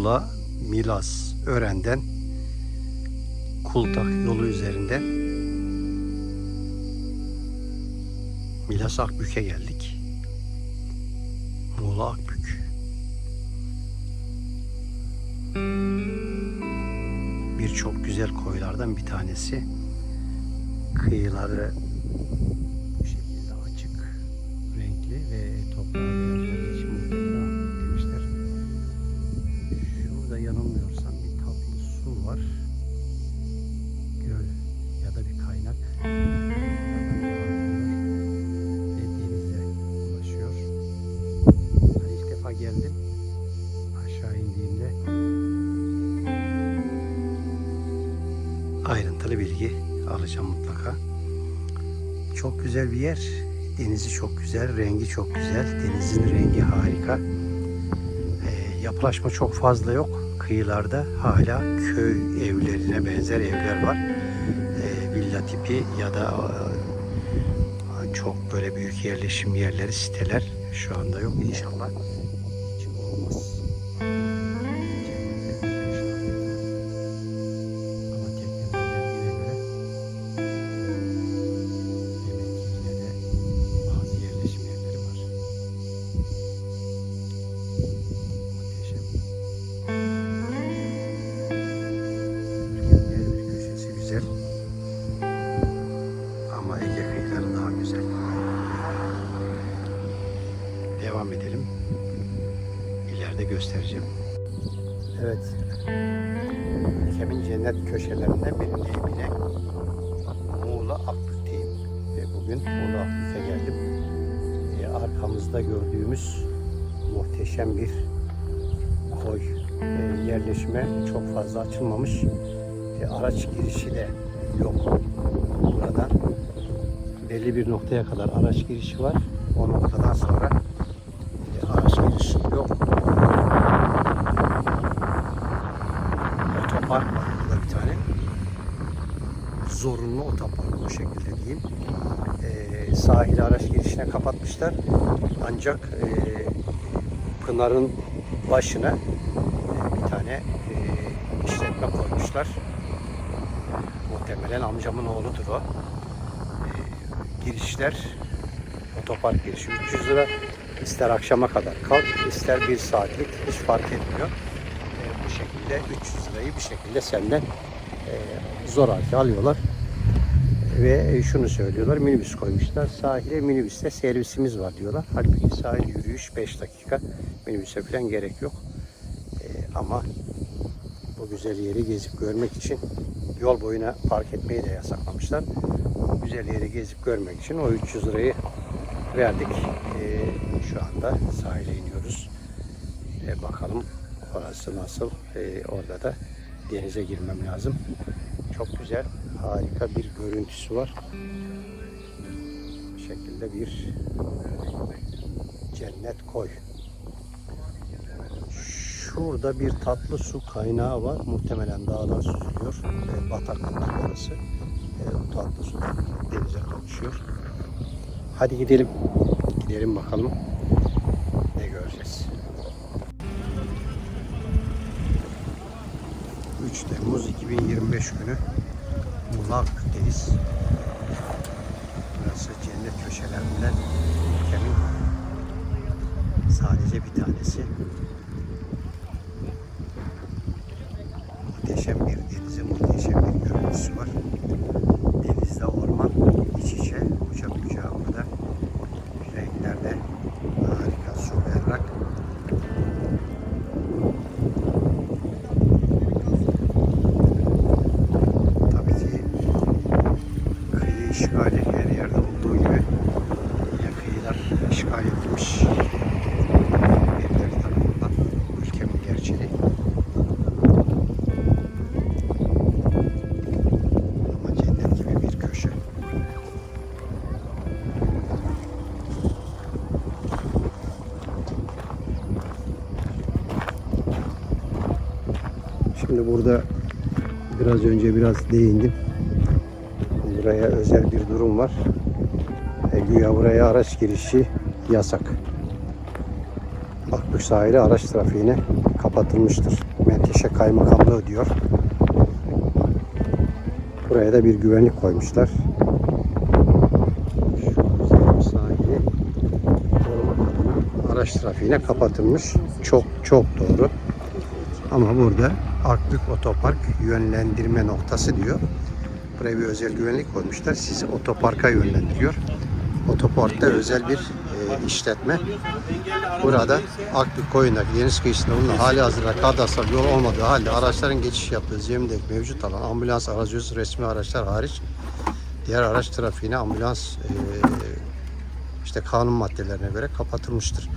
Muğla, Milas, Ören'den Kultak yolu üzerinden Milas Akbük'e geldik. Muğla Akbük. Birçok güzel koylardan bir tanesi. Kıyıları Çok güzel bir yer. Denizi çok güzel, rengi çok güzel. Denizin rengi harika. Ee, yapılaşma çok fazla yok. Kıyılarda hala köy evlerine benzer evler var. Ee, villa tipi ya da e, çok böyle büyük yerleşim yerleri, siteler şu anda yok. İnşallah arkamızda gördüğümüz muhteşem bir koy. Ee, yerleşime çok fazla açılmamış. Ee, araç girişi de yok. Buradan belli bir noktaya kadar araç girişi var. O noktadan sonra e, araç girişi yok. Otopark var burada bir tane. Zorunlu otopark o şekilde diyeyim. Ee, sahili araç girişine kapatmışlar. Ancak e, Pınar'ın başına e, bir tane e, işletme koymuşlar. Muhtemelen amcamın oğludur o. Ee, girişler otopark girişi 300 lira. İster akşama kadar kal, ister bir saatlik hiç fark etmiyor. Ee, bu şekilde 300 lirayı bir şekilde senden e, zoraki alıyorlar. Ve şunu söylüyorlar, minibüs koymuşlar. Sahile minibüste servisimiz var diyorlar. Halbuki sahil yürüyüş 5 dakika. Minibüse falan gerek yok. Ee, ama bu güzel yeri gezip görmek için yol boyuna park etmeyi de yasaklamışlar. Bu güzel yeri gezip görmek için o 300 lirayı verdik. Ee, şu anda sahile iniyoruz. Ee, bakalım orası nasıl. Ee, orada da denize girmem lazım. Çok güzel, harika bir görüntüsü var. Bu şekilde bir cennet koy. Şurada bir tatlı su kaynağı var. Muhtemelen dağdan süzülüyor. E, bataklık orası. E, tatlı su denize kavuşuyor. Hadi gidelim. Gidelim bakalım. Ne göreceğiz. 3 Temmuz 2025 günü Muğla Akbük'teyiz. Burası cennet köşelerinden ülkemin sadece bir tanesi. Muhteşem bir denizi, muhteşem bir görüntüsü var. Denizde orman iç içe, uçak uçağı burada. Renklerde harika, su berrak. Tabii ki kıyı işgali her yerde olduğu gibi yine kıyılar işgal edilmiş. Birileri tarafından ülkemin gerçeği. Ama cennet gibi bir köşe. Şimdi burada biraz önce biraz değindim. Buraya özel bir durum var. E, güya buraya araç girişi yasak. Akbük sahili araç trafiğine kapatılmıştır. Menteşe Kaymakamlığı diyor. Buraya da bir güvenlik koymuşlar. Araç trafiğine kapatılmış. Çok çok doğru. Ama burada Akbük Otopark yönlendirme noktası diyor. Buraya bir özel güvenlik koymuşlar. Sizi otoparka yönlendiriyor. Otoparkta özel bir e, işletme. Burada Akbük Koyun'daki deniz kıyısında bulunan hali hazırda kadarsal yol olmadığı halde araçların geçiş yaptığı zemindeki mevcut olan ambulans aracı resmi araçlar hariç diğer araç trafiğine ambulans e, işte kanun maddelerine göre kapatılmıştır.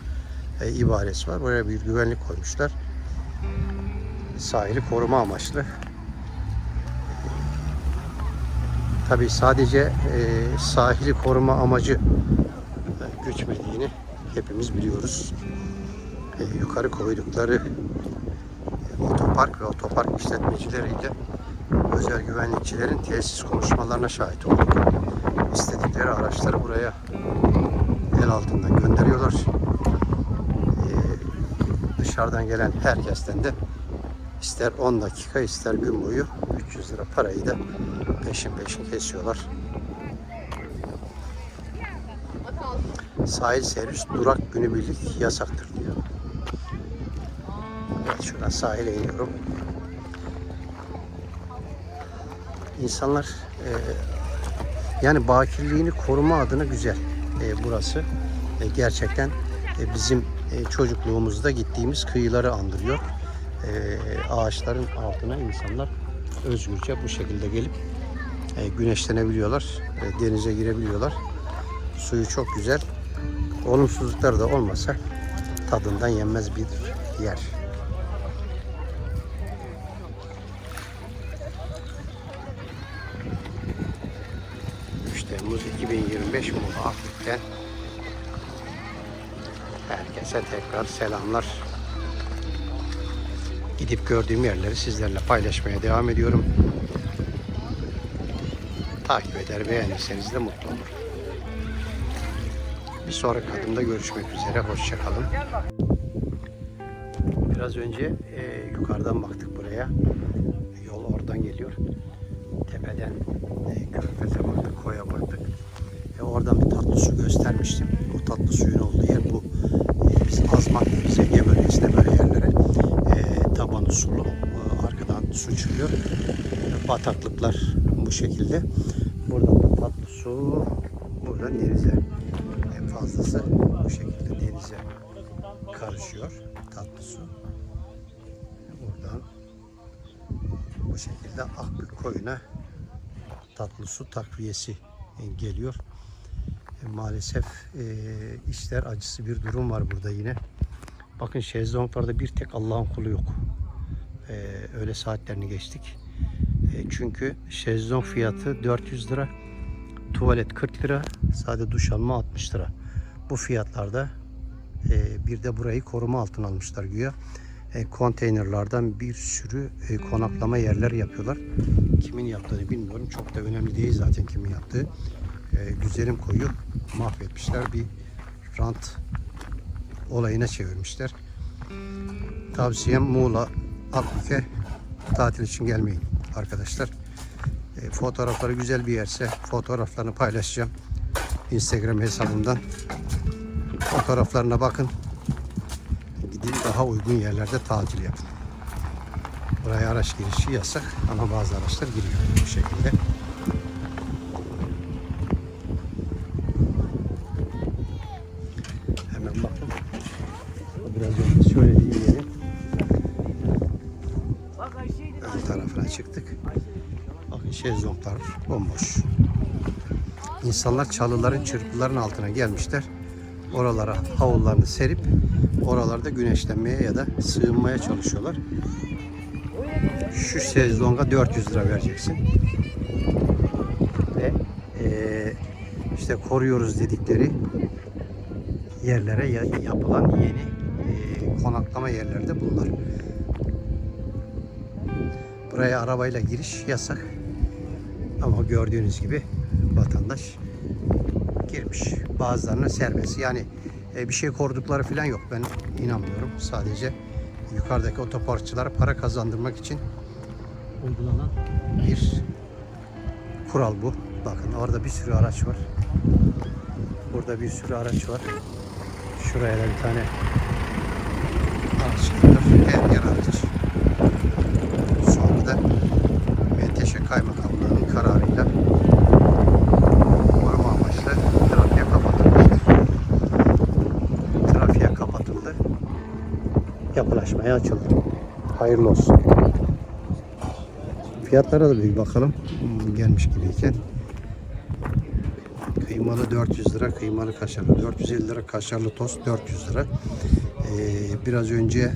E, ibaresi var. Buraya bir güvenlik koymuşlar. Sahili koruma amaçlı. Tabi sadece e, sahili koruma amacı e, gütmediğini hepimiz biliyoruz. E, yukarı koydukları otopark ve otopark işletmecileriyle özel güvenlikçilerin tesis konuşmalarına şahit olduk. İstedikleri araçları buraya el altından gönderiyorlar. E, dışarıdan gelen herkesten de ister 10 dakika ister gün boyu 300 lira parayı da peşin peşin kesiyorlar. Sahil servis durak günübirlik yasaktır diyor. Evet şuradan sahile iniyorum. İnsanlar e, yani bakirliğini koruma adına güzel e, burası. E, gerçekten e, bizim e, çocukluğumuzda gittiğimiz kıyıları andırıyor. E, ağaçların altına insanlar özgürce bu şekilde gelip e, güneşlenebiliyorlar. E, denize girebiliyorlar. Suyu çok güzel. Olumsuzluklar da olmasa tadından yenmez bir yer. Temmuz 2025 Muğla Akbük'ten herkese tekrar selamlar. Gidip gördüğüm yerleri sizlerle paylaşmaya devam ediyorum. Takip eder beğenirseniz de mutlu olurum. Bir sonraki adımda görüşmek üzere. Hoşçakalın. Biraz önce e, yukarıdan baktık buraya. Yol oradan geliyor. Tepeden e, körfeze baktık, koya baktık. E, oradan bir tatlı su göstermiştim. O tatlı suyun olduğu yer bu. E, biz Azmak, biz Ege bölgesinde böyle yerlere e, tabanı sulu. E, arkadan su çıkıyor. E, bataklıklar bu şekilde. Su buradan denize en fazlası bu şekilde denize karışıyor tatlı su. Buradan bu şekilde Akbük koyuna tatlı su takviyesi e, geliyor. E, maalesef e, işler acısı bir durum var burada yine. Bakın şezlonglarda bir tek Allah'ın kulu yok. E, öyle saatlerini geçtik. Çünkü şezlong fiyatı 400 lira, tuvalet 40 lira, sade duş alma 60 lira. Bu fiyatlarda e, bir de burayı koruma altına almışlar güya. E, konteynerlardan bir sürü e, konaklama yerler yapıyorlar. Kimin yaptığını bilmiyorum. Çok da önemli değil zaten kimin yaptığı. E, güzelim koyu mahvetmişler. Bir rant olayına çevirmişler. Tavsiyem Muğla, Akbük'e tatil için gelmeyin arkadaşlar. E, fotoğrafları güzel bir yerse fotoğraflarını paylaşacağım. Instagram hesabımdan. Fotoğraflarına bakın. Gidin daha uygun yerlerde tatil yapın. Buraya araç girişi yasak ama bazı araçlar giriyor bu şekilde. Bomboş. İnsanlar çalıların çırpıların altına gelmişler. Oralara havullarını serip oralarda güneşlenmeye ya da sığınmaya çalışıyorlar. Şu şezlonga 400 lira vereceksin. Ve eee, işte koruyoruz dedikleri yerlere ya- yapılan yeni eee, konaklama yerlerde bunlar. Buraya arabayla giriş yasak. Ama gördüğünüz gibi vatandaş girmiş. Bazılarına serbest. Yani e, bir şey kordukları falan yok. Ben inanmıyorum. Sadece yukarıdaki otoparkçılara para kazandırmak için uygulanan bir kural bu. Bakın orada bir sürü araç var. Burada bir sürü araç var. Şuraya da bir tane araç. Her yer araç. Sonra da Menteşe Kaymakamlığı'nın kararıyla koruma amaçlı trafiğe kapatılmıştır. Trafiğe kapatıldı. Yapılaşmaya açıldı. Hayırlı olsun. Fiyatlara da bir bakalım. Hmm, Gelmiş gibiyken. Kıymalı 400 lira, kıymalı kaşarlı 450 lira, kaşarlı tost 400 lira. Ee, biraz önce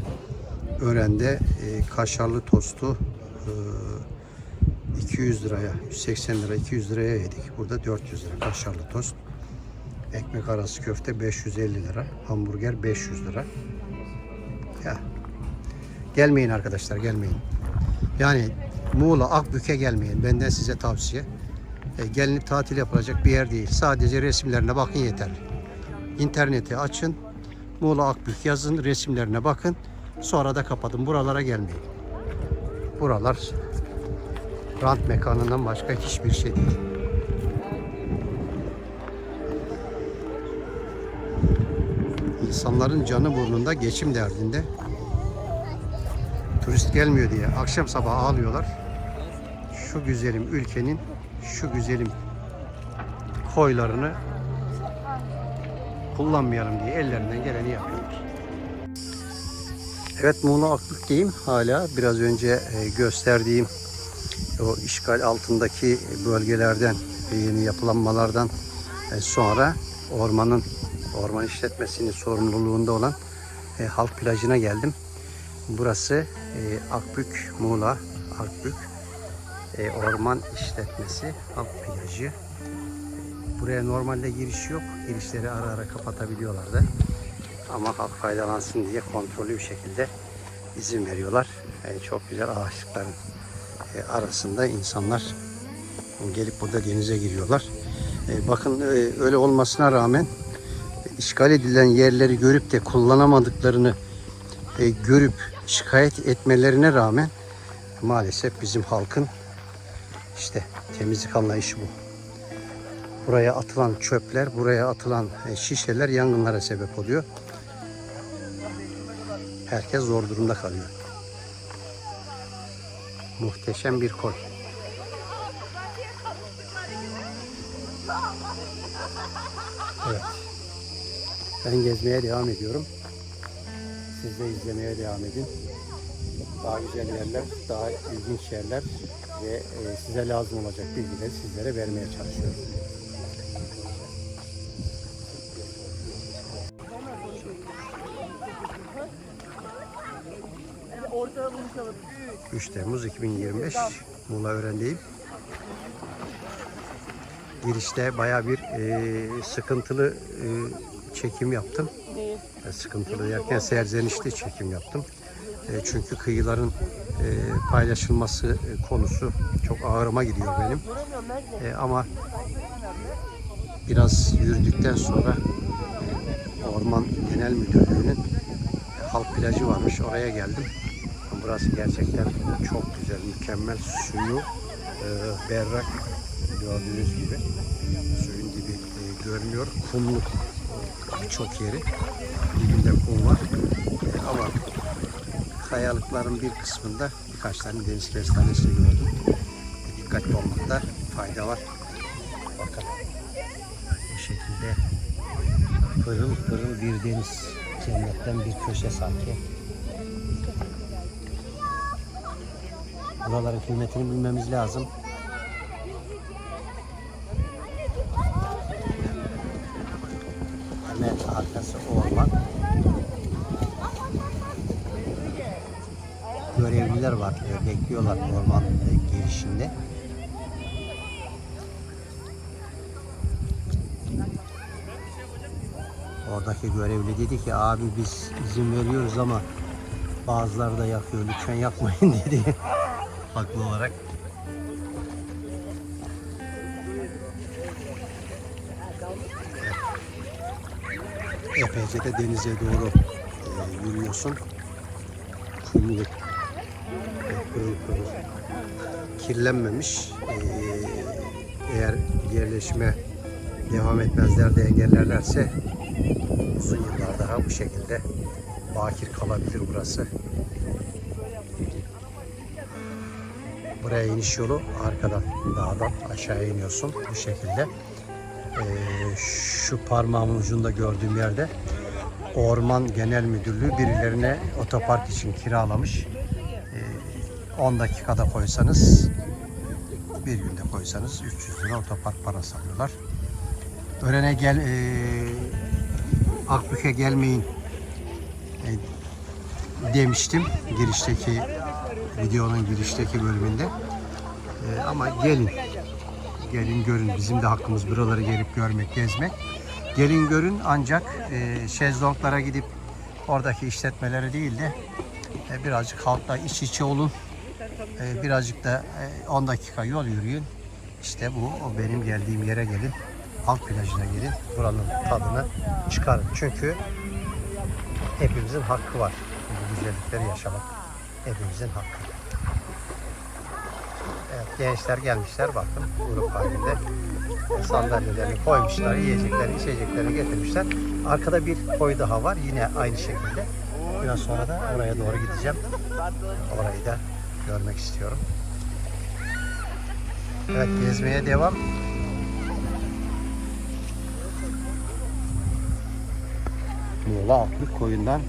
Ören'de e, kaşarlı tostu e, 200 liraya, 180 lira, 200 liraya yedik. Burada 400 lira kaşarlı tost. Ekmek arası köfte 550 lira, hamburger 500 lira. Ya. Gelmeyin arkadaşlar, gelmeyin. Yani Muğla Akbük'e gelmeyin. Benden size tavsiye. E, gelinip tatil yapılacak bir yer değil. Sadece resimlerine bakın yeterli. İnterneti açın. Muğla Akbük yazın. Resimlerine bakın. Sonra da kapatın. Buralara gelmeyin. Buralar rant mekanından başka hiçbir şey değil. İnsanların canı burnunda geçim derdinde. Turist gelmiyor diye akşam sabah ağlıyorlar. Şu güzelim ülkenin şu güzelim koylarını kullanmayalım diye ellerinden geleni yapıyorlar. Evet Muğla Akbük'teyim hala. Biraz önce e, gösterdiğim o işgal altındaki bölgelerden ve yeni yapılanmalardan e, sonra ormanın orman işletmesinin sorumluluğunda olan e, halk plajına geldim. Burası e, Akbük, Muğla, Akbük e, Orman İşletmesi Halk Plajı. Buraya normalde giriş yok. Girişleri ara ara kapatabiliyorlar da. Ama halk faydalansın diye kontrollü bir şekilde izin veriyorlar. E, çok güzel ağaçlıkların e, arasında insanlar gelip burada denize giriyorlar. E, bakın e, öyle olmasına rağmen işgal edilen yerleri görüp de kullanamadıklarını e, görüp şikayet etmelerine rağmen maalesef bizim halkın işte temizlik anlayışı bu. Buraya atılan çöpler, buraya atılan e, şişeler yangınlara sebep oluyor. Herkes zor durumda kalıyor. Muhteşem bir koy. Evet. Ben gezmeye devam ediyorum. Siz de izlemeye devam edin. Daha güzel yerler, daha ilginç yerler ve e, size lazım olacak bilgileri sizlere vermeye çalışıyorum. Ortada buluşalım. 3 Temmuz 2025 Muğla Öğren'deyim. Girişte baya bir e, sıkıntılı e, çekim yaptım. E, sıkıntılı derken serzenişli çekim yaptım. E, çünkü kıyıların e, paylaşılması e, konusu çok ağırıma gidiyor benim. E, ama biraz yürüdükten sonra Orman Genel Müdürlüğü'nün halk plajı varmış. Oraya geldim. Burası gerçekten çok güzel, mükemmel. Suyu e, berrak gördüğünüz gibi. Suyun dibi e, görünüyor. Kumluk e, birçok yeri. Dibinde kum var. E, ama kayalıkların bir kısmında birkaç tane deniz kestanesi gördüm. E, dikkatli olmakta fayda var. Bakın bu şekilde pırıl pırıl bir deniz cennetten bir köşe sanki. Buraların kıymetini bilmemiz lazım. Görevliler var, e, bekliyorlar orman e, girişinde. Oradaki görevli dedi ki abi biz izin veriyoruz ama bazıları da yakıyor lütfen yakmayın dedi. Haklı olarak. epeyce de denize doğru e, yürüyorsun. Kumluk. Pırıl pırıl. Kirlenmemiş. E, eğer yerleşime devam etmezler de engellerlerse uzun yıllar daha bu şekilde bakir kalabilir burası. Buraya iniş yolu arkadan dağdan aşağıya iniyorsun bu şekilde. Ee, şu parmağımın ucunda gördüğüm yerde Orman Genel Müdürlüğü birilerine otopark için kiralamış. Ee, 10 dakikada koysanız bir günde koysanız 300 lira otopark parası alıyorlar. Ören'e gel e, Akbük'e gelmeyin e, demiştim girişteki videonun girişteki bölümünde. E, ama gelin. Gelin görün. Bizim de hakkımız buraları gelip görmek, gezmek. Gelin görün ancak e, şezlonglara gidip oradaki işletmeleri değil de e, birazcık halkla iç içe olun. E, birazcık da e, 10 dakika yol yürüyün. İşte bu o benim geldiğim yere gelin. Halk plajına gelin. Buranın tadını çıkarın. Çünkü hepimizin hakkı var. Bu güzellikleri yaşamak hepimizin hakkı. Evet, gençler gelmişler bakın grup halinde sandalyelerini koymuşlar, yiyecekleri, içecekleri getirmişler. Arkada bir koy daha var yine aynı şekilde. Biraz sonra da oraya doğru gideceğim. Orayı da görmek istiyorum. Evet gezmeye devam. Muğla Aklık koyundan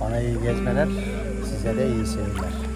bana iyi gezmeler, size de iyi seyirler.